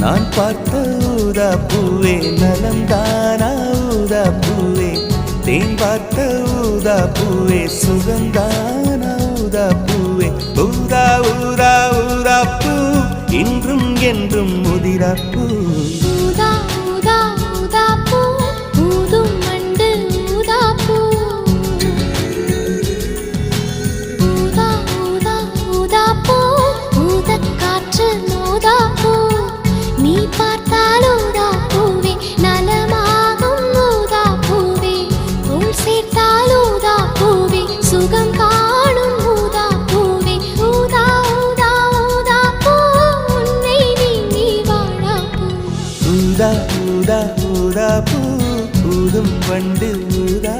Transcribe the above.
நான் பார்த்த ஊதா பூவே நலந்தானா ஊதா பூவே? தேன் பார்த்த ஊதா பூவே சுகந்தானா ஊதா பூவே? ஊதா ஊதா ஊதா பூ இன்றும் என்றும் முதிரா பூ. ஊதா ஊதா ஊதா பூ ஊதும் பண்டு ஊதா